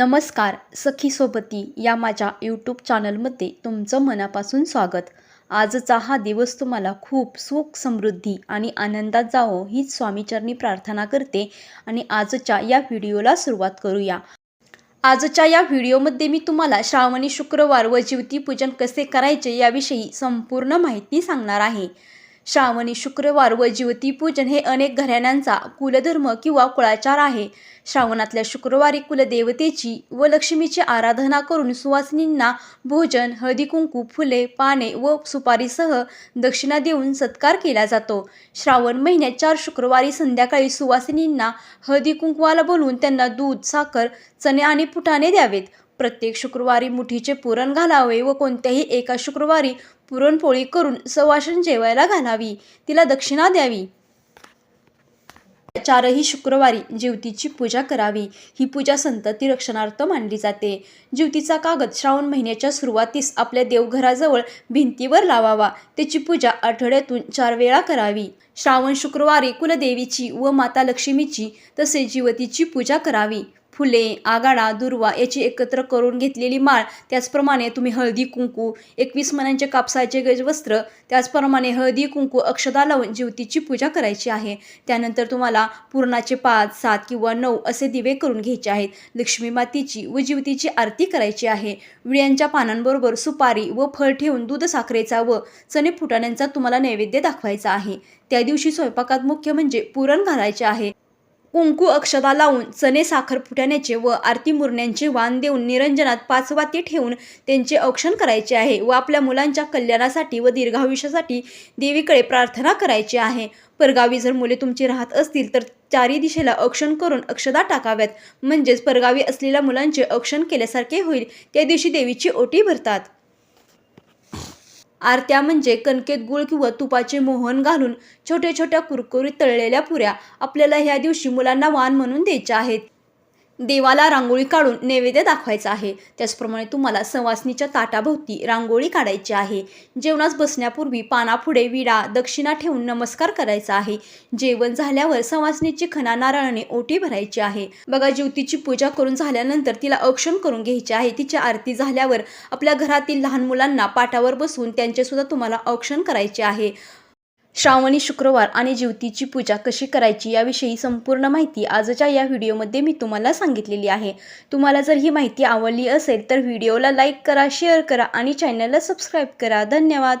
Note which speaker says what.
Speaker 1: नमस्कार सखी सोबती या माझ्या यूट्यूब चॅनलमध्ये तुमचं मनापासून स्वागत. आजचा हा दिवस तुम्हाला खूप सुख समृद्धी आणि आनंदात जावो हीच स्वामीचरणी प्रार्थना करते आणि आजच्या या व्हिडिओला सुरुवात करूया. आजच्या या व्हिडिओमध्ये मी तुम्हाला श्रावणी शुक्रवार व ज्योतिपूजन कसे करायचे याविषयी संपूर्ण माहिती सांगणार आहे. श्रावणी शुक्रवार व ज्योतिपूजन हे अनेक घराण्यांचा कुलधर्म किंवा कुळाचार आहे. श्रावणातल्या शुक्रवारी कुलदेवतेची व लक्ष्मीची आराधना करून सुवासिनींना भोजन हळदी कुंकू फुले पाने व सुपारीसह दक्षिणा देऊन सत्कार केला जातो. श्रावण महिन्यात चार शुक्रवारी संध्याकाळी सुवासिनींना हळदी कुंकवाला बोलवून त्यांना दूध साखर चणे आणि फुटाणे द्यावेत. प्रत्येक शुक्रवारी मुठीचे पुरण घालावे व कोणत्याही एका शुक्रवारी पुरणपोळी करून सवाशन जेवायला घालावी. तिला दक्षिणा द्यावी. चारही शुक्रवारी जीवतीची पूजा करावी. ही पूजा संतती रक्षणार्थ मानली जाते. जीवतीचा कागद श्रावण महिन्याच्या सुरुवातीस आपल्या देवघराजवळ भिंतीवर लावावा. त्याची पूजा आठवड्यातून चार वेळा करावी. श्रावण शुक्रवारी कुलदेवीची व माता लक्ष्मीची तसेच जीवतीची पूजा करावी. फुले आगाडा दुर्वा याची एकत्र करून घेतलेली माळ त्याचप्रमाणे तुम्ही हळदी कुंकू एकवीस मनांचे कापसाचे गजवस्त्र त्याचप्रमाणे हळदी कुंकू अक्षदा लावून ज्योतीची पूजा करायची आहे. त्यानंतर तुम्हाला पूर्णाचे पाच सात किंवा नऊ असे दिवे करून घ्यायचे आहेत. लक्ष्मी मातीची व ज्योतीची आरती करायची आहे. विड्यांच्या पानांबरोबर सुपारी व फळ ठेवून दूध साखरेचा व चणे फुटाण्यांचा तुम्हाला नैवेद्य दाखवायचा आहे. त्या दिवशी स्वयंपाकात मुख्य म्हणजे पुरण घालायचे आहे. कुंकू अक्षता लावून चणे साखर फुट्याण्याचे व आरती मुरण्यांचे वाण देऊन निरंजनात पाच वाती ठेवून त्यांचे औक्षण करायचे आहे व आपल्या मुलांच्या कल्याणासाठी व दीर्घायुष्यासाठी देवीकडे प्रार्थना करायची आहे. परगावी जर मुले तुमची राहत असतील तर चारी दिशेला औक्षण करून अक्षदा टाकाव्यात. म्हणजेच परगावी असलेल्या मुलांचे औक्षण केल्यासारखे होईल. त्या दिवशी देवीची ओटी भरतात. आरत्या म्हणजे कणकेत गुळ किंवा तुपाचे मोहन घालून छोट्या छोट्या कुरकुरीत तळलेल्या पुऱ्या आपल्याला ह्या दिवशी मुलांना वाण म्हणून द्यायच्या आहेत. देवाला रांगोळी काढून नैवेद्य दाखवायचा आहे. त्याचप्रमाणे तुम्हाला सवासनीच्या ताटाभोवती रांगोळी काढायची आहे. जेवणास बसण्यापूर्वी पानापुढे विडा दक्षिणा ठेवून नमस्कार करायचा आहे. जेवण झाल्यावर सवासनीची खना नारळाने ओटी भरायची आहे. बघा ज्योतीची पूजा करून झाल्यानंतर तिला औक्षण करून घ्यायची आहे. तिची आरती झाल्यावर आपल्या घरातील लहान मुलांना पाटावर बसवून त्यांचे सुद्धा तुम्हाला औक्षण करायचे आहे. श्रावणी शुक्रवार आणि ज्योतीची पूजा कशी करायची याविषयी संपूर्ण माहिती आजच्या या व्हिडिओमध्ये मी तुम्हाला सांगितलेली आहे. तुम्हाला जर ही माहिती आवडली असेल तर व्हिडिओला लाईक करा शेअर करा आणि चॅनलला सबस्क्राईब करा. धन्यवाद!